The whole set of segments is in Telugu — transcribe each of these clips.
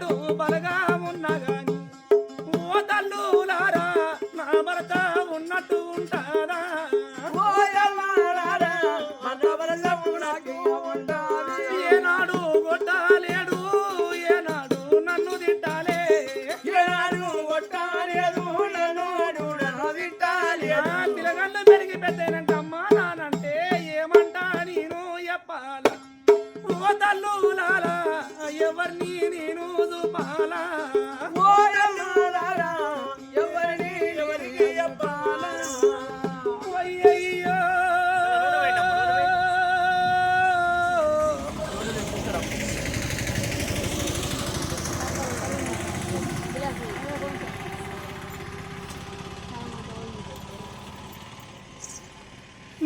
చుట్టాడు బలగా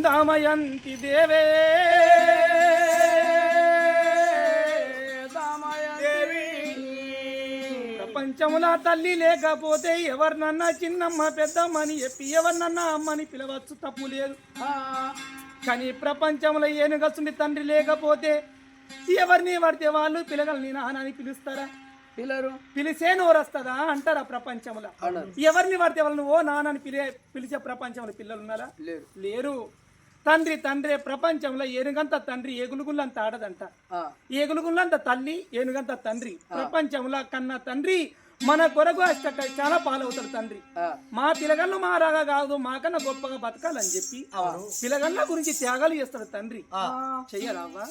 దమయంతి దేవే. ప్రపంచముల తల్లి లేకపోతే ఎవరినన్నా చిన్నమ్మ పెద్దమ్మని చెప్పి ఎవరినన్నా అమ్మని పిలవచ్చు తప్పు లేదు కానీ ప్రపంచంలో ఏనుగసుండి తండ్రి లేకపోతే ఎవరిని పడితే వాళ్ళు పిలగలని నాన్నని పిలుస్తారా పిల్లరు పిలిచే నోరస్తుందా అంటారా ప్రపంచంలో. ఎవరిని పడితే వాళ్ళని ఓ నాన్నని పిలిచే పిలిచే ప్రపంచంలో పిల్లలు ఉన్నారా లేరు లేరు తండ్రి తండ్రి ప్రపంచంలో ఏనుగంత తండ్రి ఏగులుగుళ్ళంత ఆడదంట. ఏగులుగుళ్ళంత తల్లి ఏనుగంత తండ్రి. ప్రపంచంలో కన్నా తండ్రి మన కొరకు చాలా పాలవుతాడు తండ్రి. మా పిలగళ్ళు మారాగా కాదు మాకన్నా గొప్పగా బతకాలని చెప్పి పిలగళ్ళ గురించి త్యాగాలు చేస్తాడు తండ్రి. చెయ్యరావా.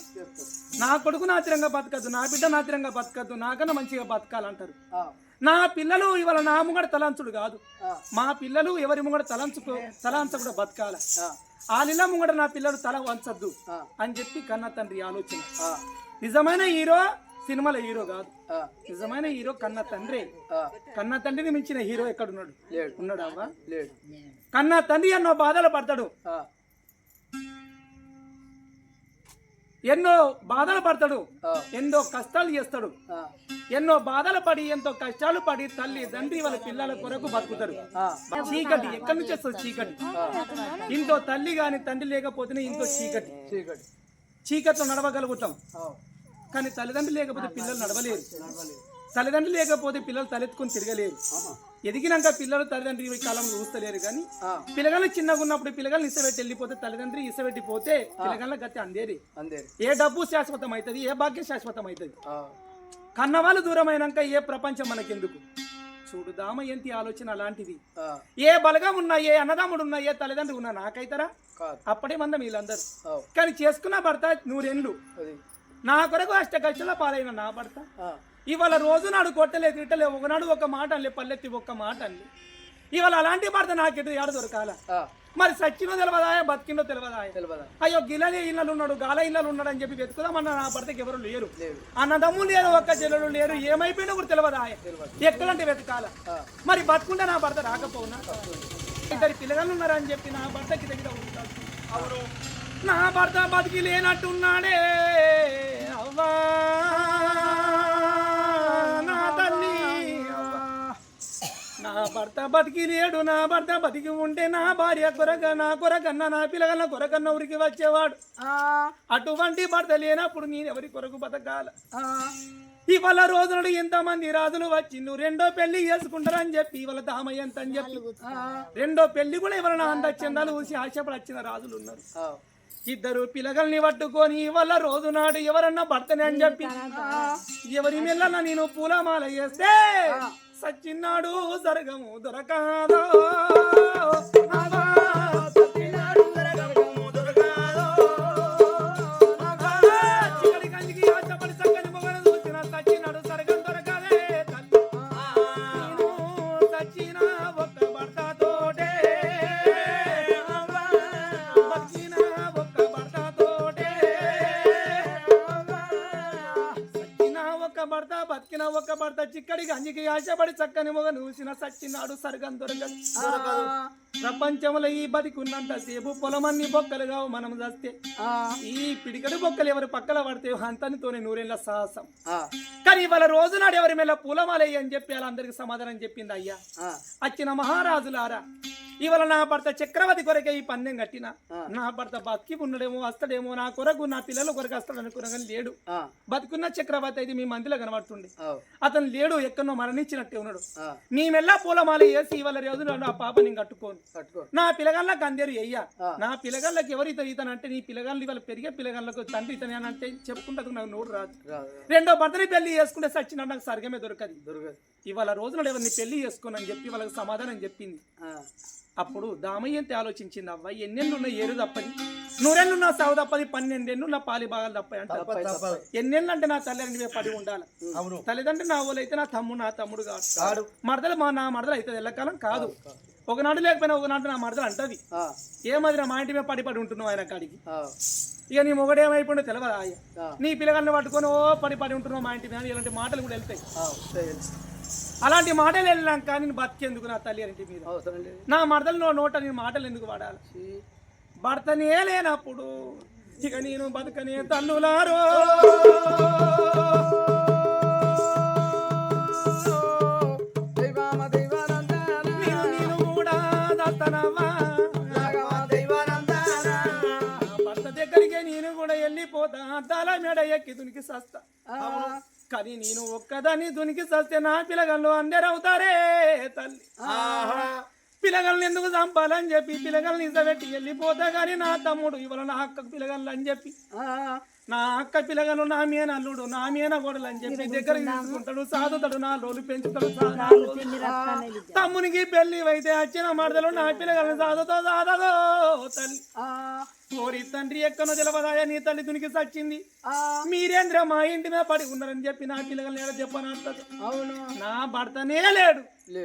నా కొడుకు నాతిరంగా బతకద్దు నా బిడ్డ నాతిరంగా బతకద్దు నాకన్నా మంచిగా బతకాలంటారు. నా పిల్లలు ఇవాళ నా ముంగడ తలంచుడు కాదు. మా పిల్లలు ఎవరి ముంగడ తలంచుకో తలంచకుండా బతకాల. ఆ, ఆలిల ముంగడ నా పిల్లలు తల వంచద్దు అని చెప్పి కన్న తండ్రి ఆలోచన. నిజమైన హీరో సినిమాల హీరో కాదు. నిజమైన హీరో కన్న తండ్రి. కన్న తండ్రిని మించిన హీరో ఎక్కడున్నాడు? లేడు. ఉన్నాడు అవ్వా? లేడు. కన్న తండ్రి ఎన్నో బాధలు పడతాడు. ఎన్నో బాధలు పడతాడు. ఎన్నో కష్టాలు చేస్తాడు. ఎన్నో బాధలు పడి ఎంతో కష్టాలు పడి తల్లి తండ్రి వాళ్ళ పిల్లల కొరకు బతుకుతారు. చీకటి ఎక్కడి నుంచి వస్తుంది చీకటి? ఇంట్లో తల్లి గాని తండ్రి లేకపోతేనే ఇంట్లో చీకటి. చీకటి. చీకట్లో నడవగలుగుతాం. కానీ తల్లిదండ్రులు లేకపోతే పిల్లలు నడవలేరు. తల్లిదండ్రులు లేకపోతే పిల్లలు తలెత్తుకొని తిరగలేరు. ఎదిగినాక పిల్లలు తల్లిదండ్రి ఈ కాలంలో చూస్తలేరు కానీ ఆ, పిల్లగాళ్ళు చిన్నగా ఉన్నప్పుడు పిల్లగాళ్ళు ఇసబెట్టి వెళ్ళిపోతే తల్లిదండ్రి ఇసబెట్టి పోతే పిల్లగాళ్ళ గతి అందేది. అందే ఏ డబ్బు శాశ్వతం అవుతుంది ఏ భాగ్యం శాశ్వతం అవుతుంది కన్నవాళ్ళు దూరమైనాక ఏ ప్రపంచం మనకెందుకు? చూడు దామయంతి ఆలోచన అలాంటిది. ఏ బలగం ఉన్నా ఏ అన్నదమ్ముడు ఉన్నా ఏ తల్లిదండ్రులు ఉన్నా నాకైతారా? అప్పటి మందం వీళ్ళందరూ. కానీ చేసుకున్న భర్త నూరెండ్లు. నా కొరకు అష్ట కష్టల పాలైన నా భర్త. ఇవాళ రోజు నాడు కొట్టలే తిట్టలే ఒకనాడు ఒక మాట అనలే పల్లెత్తి ఒక్క మాట అనలే ఇవాళ అలాంటి భర్త నాకెటు ఏడ దొరకాల? మరి సచ్చినో తెలియదాయ బతికినో తెలియదా అయ్యో గిలలి ఇళ్ళలు ఉన్నాడు గాల ఇళ్ళలు ఉన్నాడు అని చెప్పి వెతుకుదామన్న నా భర్తకి ఎవరు లేరు. లేడు అన్నదమ్ములు లేరు ఒక్క చెల్లెలు లేరు ఏమైపోయినా కూడా తెలియదాయ ఎక్కడంటే వెతకాల. మరి బతుకుంటే నా భర్త రాకపోవునా ఇద్దరు పిల్లగాళ్ళు ఉన్నారని చెప్పి నా భర్తకి దగ్గర ఉంటాడు అవును. నా భర్త బతికి లేనట్టున్నాడే అవ్వా. భర్త బతికి లేడు నా భర్త బతికి ఉంటే నా భార్య కొరక నా కొరకన్న నా పిల్లగన్న కొరకన్న ఊరికి వచ్చేవాడు. అటువంటి భర్త లేనప్పుడు నేను ఎవరి కొరకు బతకాల? ఇవాళ రోజునాడు ఎంతమంది రాజులు వచ్చిండు రెండో పెళ్ళి చేసుకుంటారని చెప్పి ఇవాళ దామయ్య ఎంత అని చెప్పి రెండో పెళ్ళి కూడా ఎవరైనా అంద చందాలు చూసి ఆశపడి వచ్చిన రాజులు ఉన్నారు. ఇద్దరు పిల్లగల్ని పట్టుకొని ఇవాళ రోజు నాడు ఎవరన్నా భర్తని అని చెప్పి ఎవరి మెల్లన నేను పూలమాల చేస్తే సచ్చిన్నాడు జరగము దొరకాదో? సచ్చినాడు సరగం సచ్చిన ఒక్క భర్తతోటే. ఒక్క ఒక్క చిక్కడి గంజికి ఆశపడి చక్కని మొగ నూసిన సచ్చినాడు సరిగం దొరకదు ప్రపంచంలో ఈ బతికున్నంత సేపు పొలమన్ని బొక్కలుగా మనం చస్తే. ఈ పిడికడు బొక్కలు ఎవరి పక్కల పడితే అంతనితోనే నూరేళ్ళ సాహసం. కానీ ఇవాళ రోజునాడు ఎవరి మేళ పూలమాలయ్య అని చెప్పి వాళ్ళందరికి సమాధానం చెప్పింది అయ్యా. వచ్చిన మహారాజులారా ఇవాళ నా భర్త చక్రవర్తి కొరకే ఈ పందెం కట్టిన? నా భర్త బతికి ఉన్నాడేమో వస్తాడేమో నా కొరకు నా పిల్లల కొరకు వస్తాడు అనుకున్నా కానీ లేడు బతుకున్న చక్రవర్తి అయితే మీ మందిలో కనబడుతుండే. అతను లేడు ఎక్కడో మరణించినట్టే ఉన్నాడు. మీ మెల్ల పూలమాల వేసి ఇవాళ రోజు నా పాప నేను కట్టుకోను నా పిల్లగాళ్ళకి అందరు అయ్యా నా పిల్లగాళ్ళకి ఎవరు ఇతను? ఇతను అంటే నీ పిల్లగాళ్ళు ఇవాళ పెరిగే పిల్లగాళ్ళకు తండ్రి ఇతని అని అంటే చెప్పుకుంటూ నాకు నోడు రాదు. రెండో భర్తని పెళ్ళి చేసుకుంటే సచ్చినాడు నాకు సరిగమే దొరకదు. దొరకదు. ఇవాళ రోజున ఎవరిని పెళ్ళి చేసుకోనని చెప్పి వాళ్ళకి సమాధానం చెప్పింది. అప్పుడు దామయ్యంతి ఆలోచించింది అవ్వ ఎన్నెళ్ళు ఉన్న ఏరు తప్పది? నూరెళ్ళు నా సాగు తప్పది పన్నెండేళ్ళు నా పాలి భాగాలు తప్పది అంటే ఎన్నెళ్ళు అంటే నా తల్లిదండ్రి పడి ఉండాలి. అవును. తల్లిదండ్రులు నా వాళ్ళు అయితే నా తమ్ముడు నా తమ్ముడు కాదు. మరదలు మా నా మరదలు అవుతుంది. ఎల్లకాలం కాదు. ఒకనాడు లేకపోయినా ఒకనాడు నా మరదలు అంటది. ఏమది నా మా ఇంటి మీద పడి పడి ఉంటున్నావు ఆయన కాడికి? ఇక నీ మొగడేమైపోయిందో తెలియదు ఆయన నీ పిల్లగాన్ని పట్టుకొని ఓ పడి పడి ఉంటున్నావు మా ఇంటి మీద ఇలాంటి మాటలు కూడా వెళ్తాయి. అలాంటి మాటలు వెళ్ళాక నేను బతికేందుకు నా తల్లి ఇంటి మీద? నా మరదలు నో నోట నేను మాటలు ఎందుకు వాడాలి? భర్తనే లేనప్పుడు ఇక నేను బతకనే తల్లులారో వెళ్ళిపోతా తల మెడ ఎక్కి దునికి సస్తా. కానీ నేను ఒక్కదాన్ని దునికి సస్తే నా పిల్లగాళ్ళు అందరు అవుతారే తల్లి. పిల్లగాళ్ళని ఎందుకు చంపాలని చెప్పి పిల్లగాళ్ళని ఇసబెట్టి వెళ్ళిపోతా కానీ నా తమ్ముడు ఇవాళ నా అక్క పిల్లగాళ్ళు అని చెప్పి నా అక్క పిల్లగాళ్ళు నా మీద అల్లుడు నా మీద గొడవలు అని చెప్పి దగ్గర తీసుకుంటాడు సాదుతాడు నా రోజులు పెంచుతాడు. తమ్మునికి పెళ్ళి అయితే వచ్చిన మరదలు నా పిల్లగాళ్ళని సాదుతో సాదదో తల్లి. ఓరి తండ్రి ఎక్కనో తెలవదాయా నీ తల్లి దునికి సచ్చింది. మీరేంద్ర మా ఇంటి మీద పడి ఉన్నారని చెప్పి నా పిల్లగాళ్ళని ఏడ చెప్పనంటది అవును. నా భర్తనే లేడు.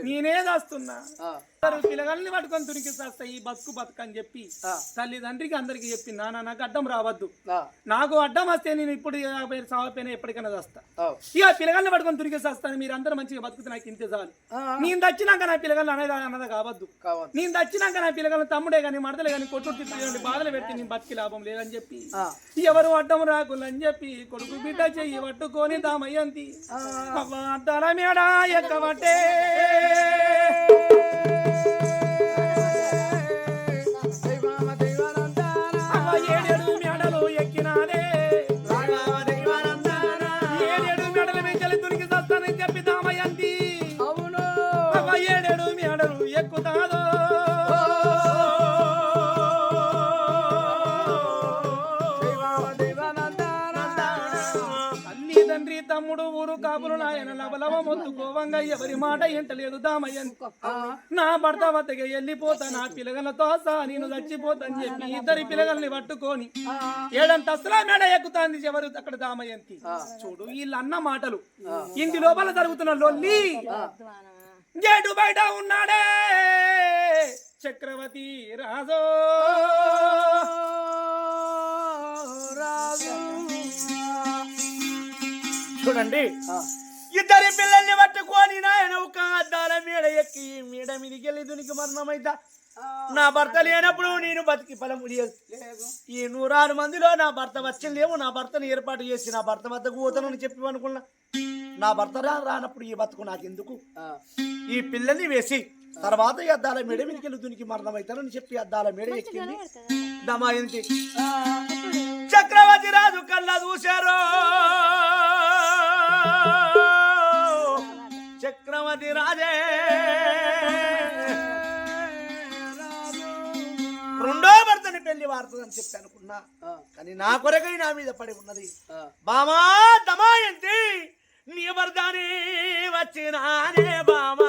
నేనే అందరూ పిల్లగాల్ని పట్టుకొని దునికి చేస్తా ఈ బతుకు బతుకు అని చెప్పి తల్లిదండ్రికి అందరికి చెప్పి నాన్న నాకు అడ్డం రావద్దు. నాకు అడ్డం వస్తే నేను ఇప్పుడు యాభై సావపోయినా ఎప్పటికైనా చేస్తా ఇక పిల్లగాల్ని పట్టుకొని దురికి చేస్తాను మీరు అందరూ మంచిగా బతుకుతే నాకు ఇంతే చాలు. నేను దచ్చినాక నా పిల్లగాళ్ళు అనేది అన్నది కావద్దు. నేను దచ్చినాక నా పిల్లగాళ్ళు తమ్ముడే కానీ మడతలే కానీ కొట్టు తిట్టి బాధలు పెడితే నేను బతికి లాభం లేదని చెప్పి ఎవరు అడ్డం రాకులని చెప్పి కొడుకు బిడ్డ చెయ్యి పట్టుకొని దామయ్యంతి. అవ్వ అద్దాల మేడ ఎక్కబట్టే? Yeah. కాపులు నాయన లవలవ మొత్తు కోవంగా ఎవరి మాట ఎంటలేదు దామయ్యంతి నా భర్త వద్దకి వెళ్ళిపోతా నా పిల్లగలతో సహా నేను చచ్చిపోతాని చెప్పి ఇద్దరి పిల్లగల్ని పట్టుకొని ఏడంతస్తుల మేడ ఎక్కుతాంది ఎవరు అక్కడ దామయంతి చూడు వీళ్ళు అన్న మాటలు ఇంటి లోపల జరుగుతున్న లొల్లి. గేటు బయట ఉన్నాడే చక్రవర్తి రాజు. చూడండి. ఇద్దరి పిల్లల్ని పట్టుకొని నాయన ఒక అద్దాల మేడ ఎక్కి మేడ మీదకి వెళ్ళి దునికి మరణమైతా నా భర్త లేనప్పుడు నేను బతికి ఫలం లేదు. ఈ నూరారు మందిలో నా భర్త వచ్చిందేమో నా భర్తను ఏర్పాటు చేసి నా భర్త వద్దకు పోతానని చెప్పి అనుకున్నా. నా భర్త రానప్పుడు ఈ బతుకు నాకెందుకు? ఈ పిల్లల్ని వేసి తర్వాత ఈ అద్దాల మేడ మీదకి వెళ్ళి దునికి మరణమైతానని చెప్పి అద్దాల మేడ ఎక్కింది. దమాయించి చక్రవర్తి రాజు కళ్ళ చూశారు. చక్రవర్తి రాజే. రెండో భర్తని పెళ్ళి వాడుతుందని చెప్పి అనుకున్నా. కానీ నా కొరకై నా మీద పడి ఉన్నది. బామా దమాయంతి. నీ భర్తని వచ్చినానే బామా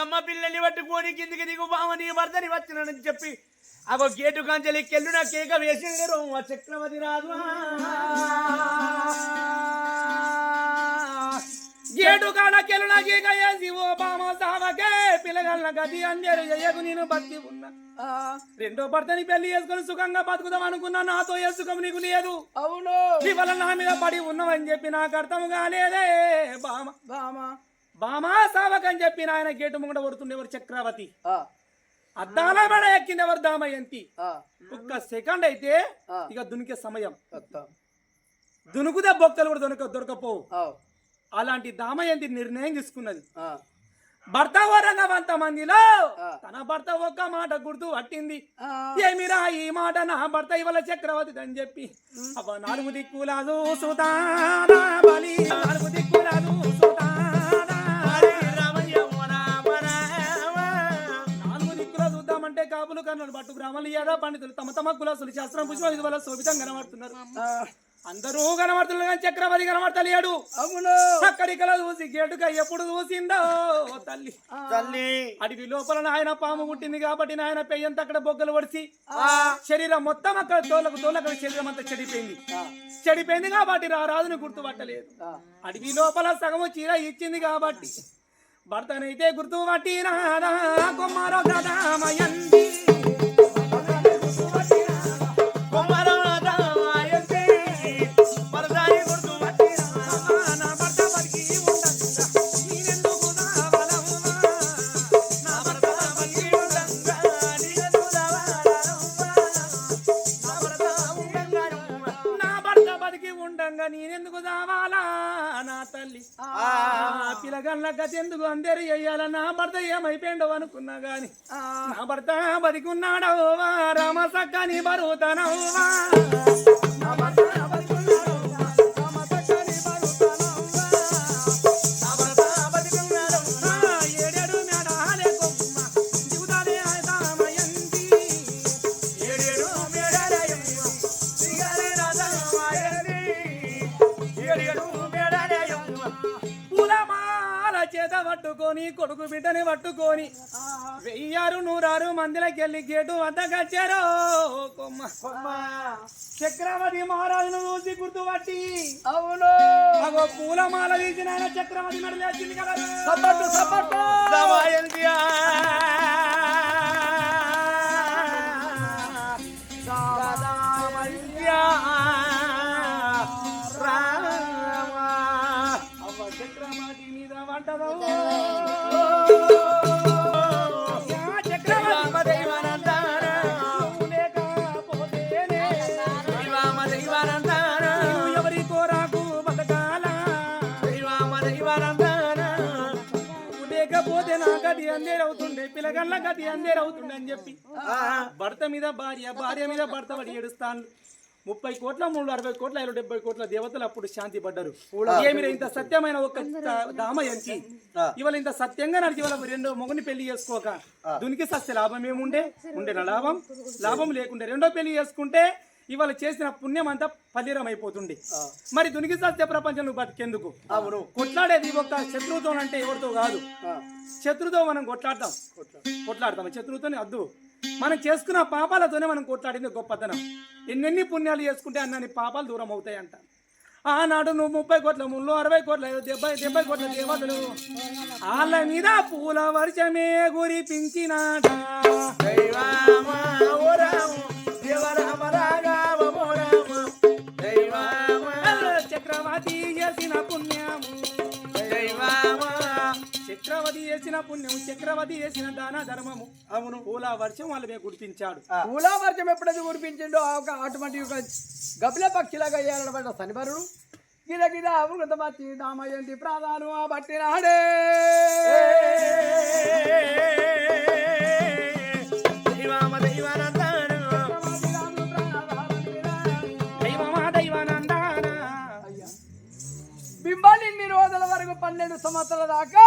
సవకమ్మ పిల్లల్ని పట్టుకొని కిందికి దిగు బామ నీ భర్తని వచ్చినని చెప్పి అగో గేటు కాంచెలి కెళ్ళున కేక వేసిండు ఆ చక్రవర్తి రాదు గేటు కాడకెళ్ళు నాకీక వేసి ఓ బామ సావకే పిల్లగల్ల గది అందరు చెయ్యకు నేను బతికి ఉన్నా. రెండో భర్తని పెళ్ళి చేసుకొని సుఖంగా బతుకుదాం అనుకున్నా నాతో ఏ సుఖం నీకు లేదు. అవును. నీ వల్ల నా మీద పడి ఉన్నావని చెప్పి నాకు అర్థం కాలేదే బామ బామా బామా సావకని చెప్పి నాయన గేటు ముంగడ కొడుతుండే ఎవరు చక్రవర్తి? అద్దాల మెడ ఎక్కింది ఎవరు దామయంతి? ఒక్క సెకండ్ అయితే. ఇక దునికే సమయం. దునుకుదే బొక్కలు కూడా దొరక దొరకపోవు. అలాంటి దామయంతి నిర్ణయం తీసుకున్నది. భర్త వరంగా వంత మందిలో. తన భర్త ఒక్క మాట గుర్తు పట్టింది. ఏమిరా ఈ మాట? నా భర్త ఇవాళ చక్రవర్తి అని చెప్పి. అవ్వ నాలుగు దిక్కులా చూసుతానా బలి నాలుగు దిక్కులా కన్నులు పట్టు గ్రామాలు ఏదో పండితులు తమ తమ కులసులు శాస్త్రం పుష్పం ఇది వల్ల శోభితం కనబడుతున్నారు. అందరూ కనబడుతున్నారు కానీ చక్రవర్తి కనబడతలేడు. అవును. అక్కడికలా చూసి గేటుగా ఎప్పుడు చూసిందో తల్లి. తల్లి. అడవి లోపల నాయన పాము పుట్టింది కాబట్టి నాయన పెయ్యంత అక్కడ బొగ్గలు పడిచి శరీరం మొత్తం అక్కడ తోలకు తోలక శరీరం అంతా చెడిపోయింది. చెడిపోయింది కాబట్టి రా రాజుని గుర్తుపట్టలేదు. అడవి లోపల సగము చీర ఇచ్చింది కాబట్టి భర్తనైతే గుర్తు పట్టినాదా కుమారో గదామయంది. గతెందుకు అందరు చెయ్యాల నా భర్త ఏమైపోయిండో అనుకున్నా గాని నా భర్త బతికున్నాడవ్వా. రామ సక్కని బరువుతనవ్వా. పట్టుకొని కొడుకు బిడ్డని పట్టుకొని. వెయ్యారు నూరారు మందిలకెళ్ళి గేటు వద్దకొచ్చారో కొమ్మ. చక్రవర్తి మహారాజును చూసి గుర్తుపట్టి. అవును. అగో పూలమాల తీసిన చక్రవర్తి మెడలు వచ్చింది కదా. గది అందేరవుతుండే పిల్లగల్ల గది అందేరవుతుండే అని చెప్పి. భర్త మీద భార్య భార్య మీద భర్త పడి ఏడుస్తాను ముప్పై కోట్ల మూడు అరవై కోట్ల ఐదు డెబ్బై కోట్ల దేవతలు అప్పుడు శాంతి పడ్డారు. ఏమిరా ఇంత సత్యమైన ఒక దామయంచి. ఇవాళ ఇంత సత్యంగా నడిచి వాళ్ళ రెండో మొగుని పెళ్ళి చేసుకోక. దునికి సస్య లాభం ఏముండే? ఉండేనా లాభం. లాభం లేకుండే. రెండో పెళ్ళి చేసుకుంటే ఇవాళ చేసిన పుణ్యం అంతా ఫలీరం అయిపోతుండే మరి దునికి సత్య ప్రపంచం నువ్వు బతికెందుకు అవును కొట్లాడేది ఒక శత్రువుతో అంటే ఎవరితో కాదు శత్రుతో మనం కొట్లాడతాం కొట్లాడతాం శత్రువుతోనే అద్దు మనం చేసుకున్న పాపాలతోనే మనం కొట్లాడింది గొప్పతనం ఎన్నెన్ని పుణ్యాలు చేసుకుంటే అన్నన్ని పాపాలు దూరం అవుతాయంట ఆనాడు నువ్వు ముప్పై కోట్ల ముళ్ళు అరవై కోట్ల డెబ్బై డెబ్బై కోట్ల దేవతలు వాళ్ళ మీద పూల వర్షమే గురిపించినాట దైవామ చక్రవర్తి చేసిన పుణ్యము చక్రవర్తి చేసిన దాన ధర్మము. అవును. పూల వర్షం వాళ్ళ మీద గుర్తించాడు పూలావర్జం ఎప్పుడైతే కురిపించిండో ఆ ఒక అటువంటి ఒక గబిల పక్షిలాగా అయ్యాడనమాట శనివారుడు గిద గిద అమృతమతి దామయంతి ప్రాణాలు ఆ బట్టినాడే దైవామ బింబాలు ఇన్ని రోజుల వరకు పన్నెండు సంవత్సరాల దాకా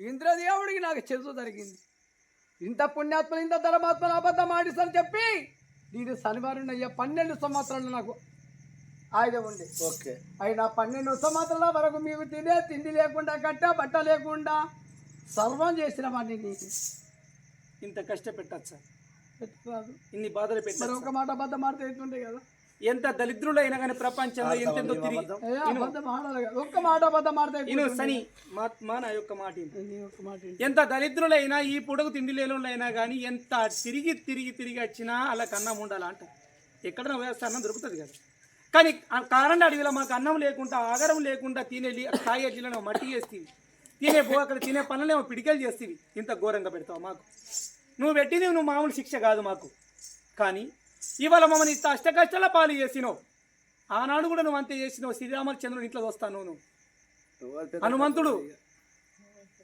ఇంద్రదేవుడికి నాకు చెరుసు జరిగింది. ఇంత పుణ్యాత్మలు ఇంత ధర్మాత్మలు అబద్ధం ఆడిస్తాను చెప్పి నేను శనివారం అయ్యా పన్నెండు సంవత్సరాలు నాకు ఆయుధం ఉండే ఓకే. అయినా పన్నెండు సంవత్సరాల వరకు మీకు తినే తిండి లేకుండా గట్ట బట్ట లేకుండా సర్వం చేసిన వాడిని నీకు ఇంత కష్టపెట్టచ్చా. ఇన్ని బాధలు పెట్టచ్చు? ఒక మాట అబద్ధం ఆడితే అవుతుండే కదా? ఎంత దరిద్రులైనా కానీ ప్రపంచంలో ఎంతెంతో తిరిగి ఒక్క మాట ఇను. సని మా నా యొక్క మాట? ఎంత దరిద్రులైనా ఈ పొడగు తిండి లేనులైనా కానీ ఎంత తిరిగి తిరిగి తిరిగి వచ్చినా అలా అన్నం ఉండాలా అంట. ఎక్కడ వేస్తే అన్నం దొరుకుతుంది కదా. కానీ ఆ కారణం అడవిలో మాకు అన్నం లేకుండా ఆగరం లేకుండా తినే తాగే ఎడ్లీలను మట్టి చేస్తీవి. తినే పో అక్కడ తినే పనులేమో పిడికలు చేస్తీవి. ఇంత ఘోరంగా పెడతావు మాకు. నువ్వు పెట్టింది నువ్వు మామూలు శిక్ష కాదు మాకు. కానీ ఇవాళ మమ్మల్ని ఇంత అష్ట కష్టాల పాలు చేసినావు ఆనాడు కూడా నువ్వు అంతే చేసినావు శ్రీరామచంద్రుని ఇంట్లో వస్తాను నువ్వు హనుమంతుడు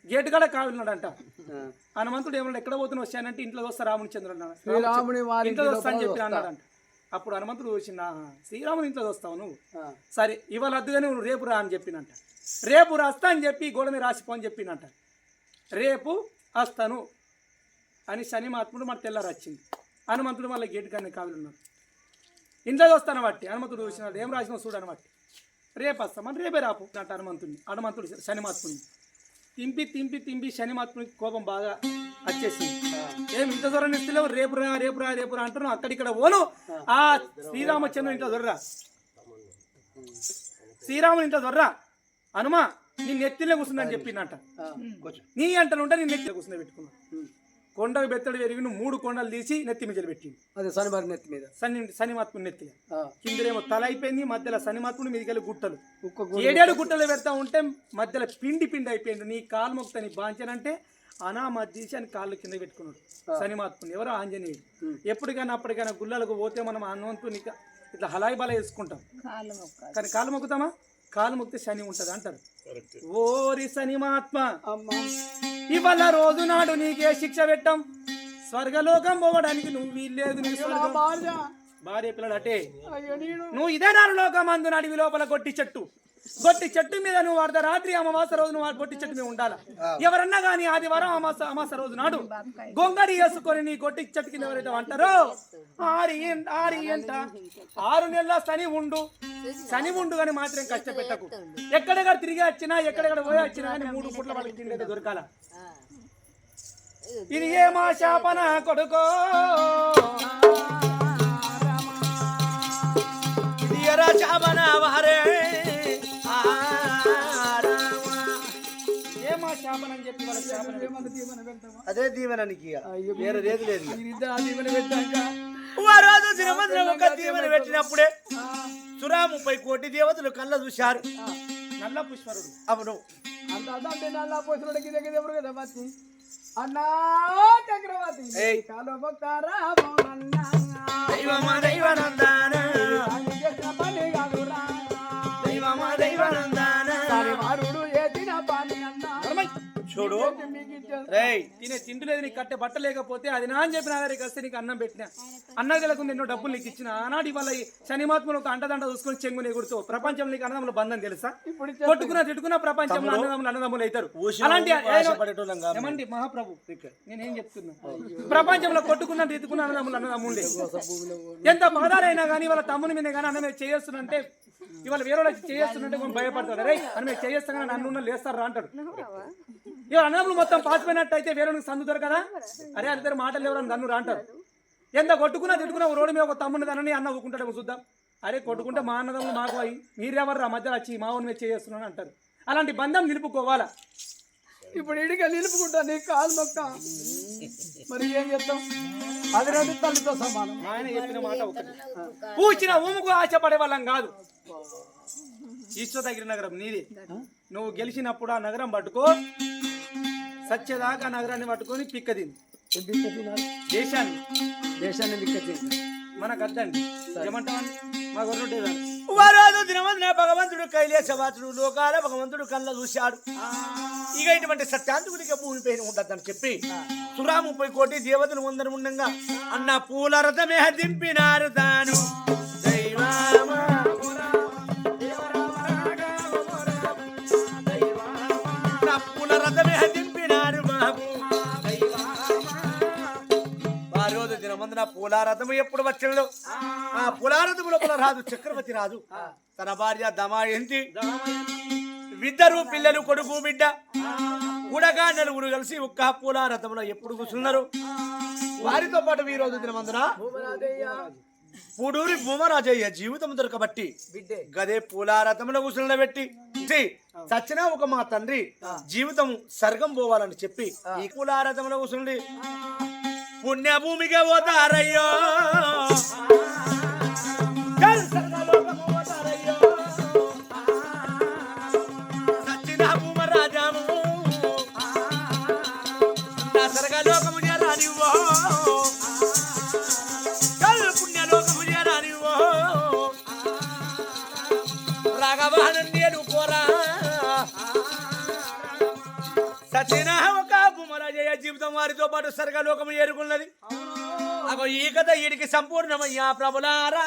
గేటు కాడ కావినాడంట హనుమంతుడు ఏమన్నా ఎక్కడ పోతున్నావు వచ్చానంటే ఇంట్లో వస్తా రామచంద్రుడు అన్నాడు. వారి ఇంట్లో వస్తా అని చెప్పి. అన్నాడంట. అప్పుడు హనుమంతుడు వచ్చింది "ఆహా, శ్రీరాముని ఇంట్లో వస్తావు నువ్వు. సరే ఇవాళ వద్దుగానే నువ్వు రేపు రా అని చెప్పినంట. రేపు రాస్తా అని చెప్పి గోడ మీద రాసిపో అని చెప్పినంట. రేపు వస్తాను అని శని మహాత్ముడు మన తెల్లారు వచ్చింది హనుమంతుడు మళ్ళీ గేటు కానీ కావులు ఉన్నాడు. ఇంట్లో వస్తాను బట్టి హనుమంతుడు చూసినాడు ఏం రాసినావు చూడు బట్టి రేపు వస్తామని రేపే రాపు అంట హనుమంతుడిని. హనుమంతుడు శని మహాత్ముడిని తింపి తింపి తింపి శని మహాత్ముడికి కోపం బాగా వచ్చేసింది. ఏం ఇంత దూరం ఇస్తలేవు రేపు రా రేపు రా రేపు రా అంటున్నావు. అక్కడిక్కడ ఓను ఆ. శ్రీరామచంద్రుని ఇంట్లో దొర్రా. శ్రీరాముని ఇంట్లో దొర్రా. హనుమా నీ నెత్తిలో కూర్చుందని చెప్పిందంట. నీ అంటనుంటే నీ నెత్తిలో కూర్చుని పెట్టుకున్నా కొండకు బెత్తడు పెరిగిన మూడు కొండలు తీసి నెత్తి మీద పెట్టింది. అదే శనివారం నెత్తి మీద. శని శనిమాత్ముని నెత్తిలో ఆ. కిందనేమో తల అయిపోయింది మధ్యలో శనిమాత్ముడు మీదికెళ్ళి గుట్టలు. ఏడేడు గుట్టలు పెడతా ఉంటే మధ్యలో పిండి పిండి అయిపోయింది. నీ కాలు మొక్త నీ బాంచనంటే అనామా తీసి అని కాళ్ళు కింద పెట్టుకున్నాడు శనిమాత్ముని. ఎవరో ఆంజనేయుడు. ఎప్పటికైనా అప్పటికైనా గుళ్ళలకు పోతే మనం హనుమంతుని ఇట్లా హలాయి బల వేసుకుంటాం. కానీ కాలు మొక్కుతామా? కాలు మొక్కితే శని ఉంటుంది అంటారు ఓరి శనిమాత్మ! అమ్మా. ఇవాళ రోజు నాడు నీకే శిక్ష పెట్టాం. స్వర్గలోకం పోవడానికి నువ్వు వీల్లేదు భార్య. పిల్లడు అటే. నువ్వు ఇదే నాడు లోకం అందు అడవి లోపల కొట్టి చెట్టు. కొట్టి చెట్టు మీద నువ్వు అర్ధరాత్రి అమావాస రోజు నువ్వు ఆ కొట్టి చెట్టు మీద ఉండాలి? ఎవరన్నా కానీ ఆదివారం అమాస అమాస రోజు నాడు గొంగడి వేసుకొని నీ కొట్టి చెట్టు కింద ఎవరైతే అంటారో ఆరి ఆరి ఎంట ఆరు నెలల శని ఉండు. శని ఉండు కానీ మాత్రం కష్టపెట్టకు. ఎక్కడెక్కడ తిరిగి వచ్చినా ఎక్కడెక్కడ పోయి వచ్చినా కానీ మూడు పుట్ల వాళ్ళకి తిండి దొరకాల. ఇది ఏ మా శాపన కొడుకో? ఇది ఎరా చాబన అదే దీవెననికి ఇక. అయ్యో వేరే రేది లేదు ఇక. మీరిద్దరు ఆ దీవెన పెట్టాక ఓ రోజు శ్రీమంతుడు ఒక దీవెన పెట్టినప్పుడే సురా ముప్పై కోటి దేవతలు కళ్ళ చూశారు. నల్ల పుష్పరుడు. అవును. అంత నల్ల ఎవరు కదా అన్నా చక్రవర్తి. కాలో దైవమా దైవానందాన? దైవమా దైవానందాన? చూడు తినే తిండి లేదు నీకు కట్టే బట్ట లేకపోతే అది నా అని చెప్పి నా దగ్గరికి వస్తే నీకు అన్నం పెట్టినా. అన్న తెలియకుండా ఎన్నో డబ్బులు నీకు ఇచ్చిన. ఆనాడు ఇవాళ ఈ శనిమాత్మలు ఒక అంటదండ చూసుకొని చెంగు నీకుడుతూ ప్రపంచంలో నీకు అన్నదమ్ముల బంధం తెలుసా? కొట్టుకున్న తిట్టుకున్న ప్రపంచంలో అన్నదమ్ములు అన్నదమ్ములు అవుతారు. అలాంటి. ఏమండి మహాప్రభు? నేనేం చెప్తున్నా? ప్రపంచంలో కొట్టుకున్న తిట్టుకున్న అన్నదమ్ములు అన్నదమ్ములే. ఎంత బాధాలైనా కానీ వాళ్ళ తమ్ముని మీద కానీ అన్న చేస్తున్నంటే ఇవాళ వేరే వాళ్ళకి చేస్తున్నంటే కొంచెం భయపడతాడు రే అన్న మీద చేస్తా కానీ నన్ను ఉన్న లేస్తారు రా అంటాడు ఇవాళ అన్నదమ్ములు మొత్తం పాసిపోయినట్టు అయితే వేరే వాళ్ళకి సందు దొరకదా? అరే అందరు మాటలు ఎవరని నన్ను రా అంటారు ఎంత కొట్టుకున్నా తిట్టుకున్నా రోడ్డు మీద ఒక తమ్ముని దానని అన్న ఊకుంటాడు చూద్దాం. అరే కొట్టుకుంటే మా అన్నదమ్ములు మాకు అయ్యి మీరెవర్రా మధ్యలో వచ్చి మా ఊరి మీద చేస్తున్నాను అంటారు. అలాంటి బంధం నిలుపుకోవాలా? ఇప్పుడు ఇడిగా నిలుపుకుంటా నీ కాలు మొక్క. మరి ఏం చేస్తాం అది రెండు తల్లితో సమానం. ఆయన చెప్పిన మాట ఒకటి. పూచిన ఊముకు ఆశపడే వాళ్ళం కాదు. ఈశ్వరగిరి నగరం నీది. నువ్వు గెలిచినప్పుడు ఆ నగరం పట్టుకో. సత్యదాకా నగరాన్ని పట్టుకొని పిక్కదింది? దేశాన్ని. దేశాన్ని తినాలి. మనకు అద్దండి ఏమంటామండి? మా గొర్రె రోజు దినమందున భగవంతుడు కై కైలేశవాసుడు లోకాల భగవంతుడు కళ్ళ చూశాడు. ఇక ఇటువంటి సత్యాంతుకుడికి భూమి పైన ఉండద్దని చెప్పి సురా ముప్పై కోటి దేవతలు వందరు ఉండంగా అన్న పూల రథమే దింపినారు తాను. పూలారథము ఎప్పుడు వచ్చినదో ఆ పూలారథము లోపల రాజు చక్రవర్తి రాజు తన భార్య దమాయంతి. ఇద్దరు పిల్లలు కొడుకు బిడ్డ. కూడగా నలుగురు కలిసి ఒక్క పూలారథంలో ఎప్పుడు కూర్చున్నారు? వారితో పాటు ఈ రోజు దినమందున పూడూరి భూమరాజయ్య జీవితం దొరకబట్టి గదే పూలారథంలో కూర్చుండ పెట్టి. ఛీ, చచ్చినా ఒక మా తండ్రి జీవితం సర్గం పోవాలని చెప్పి ఈ పూలారథంలో కూర్చుండి పుణ్యభూమికి పోతారయ్యో. వారితో పాటు సరిగా లోకము ఏరుకున్నది. అగో ఈ కథ ఈడికి సంపూర్ణమయ్యా ప్రభులారా.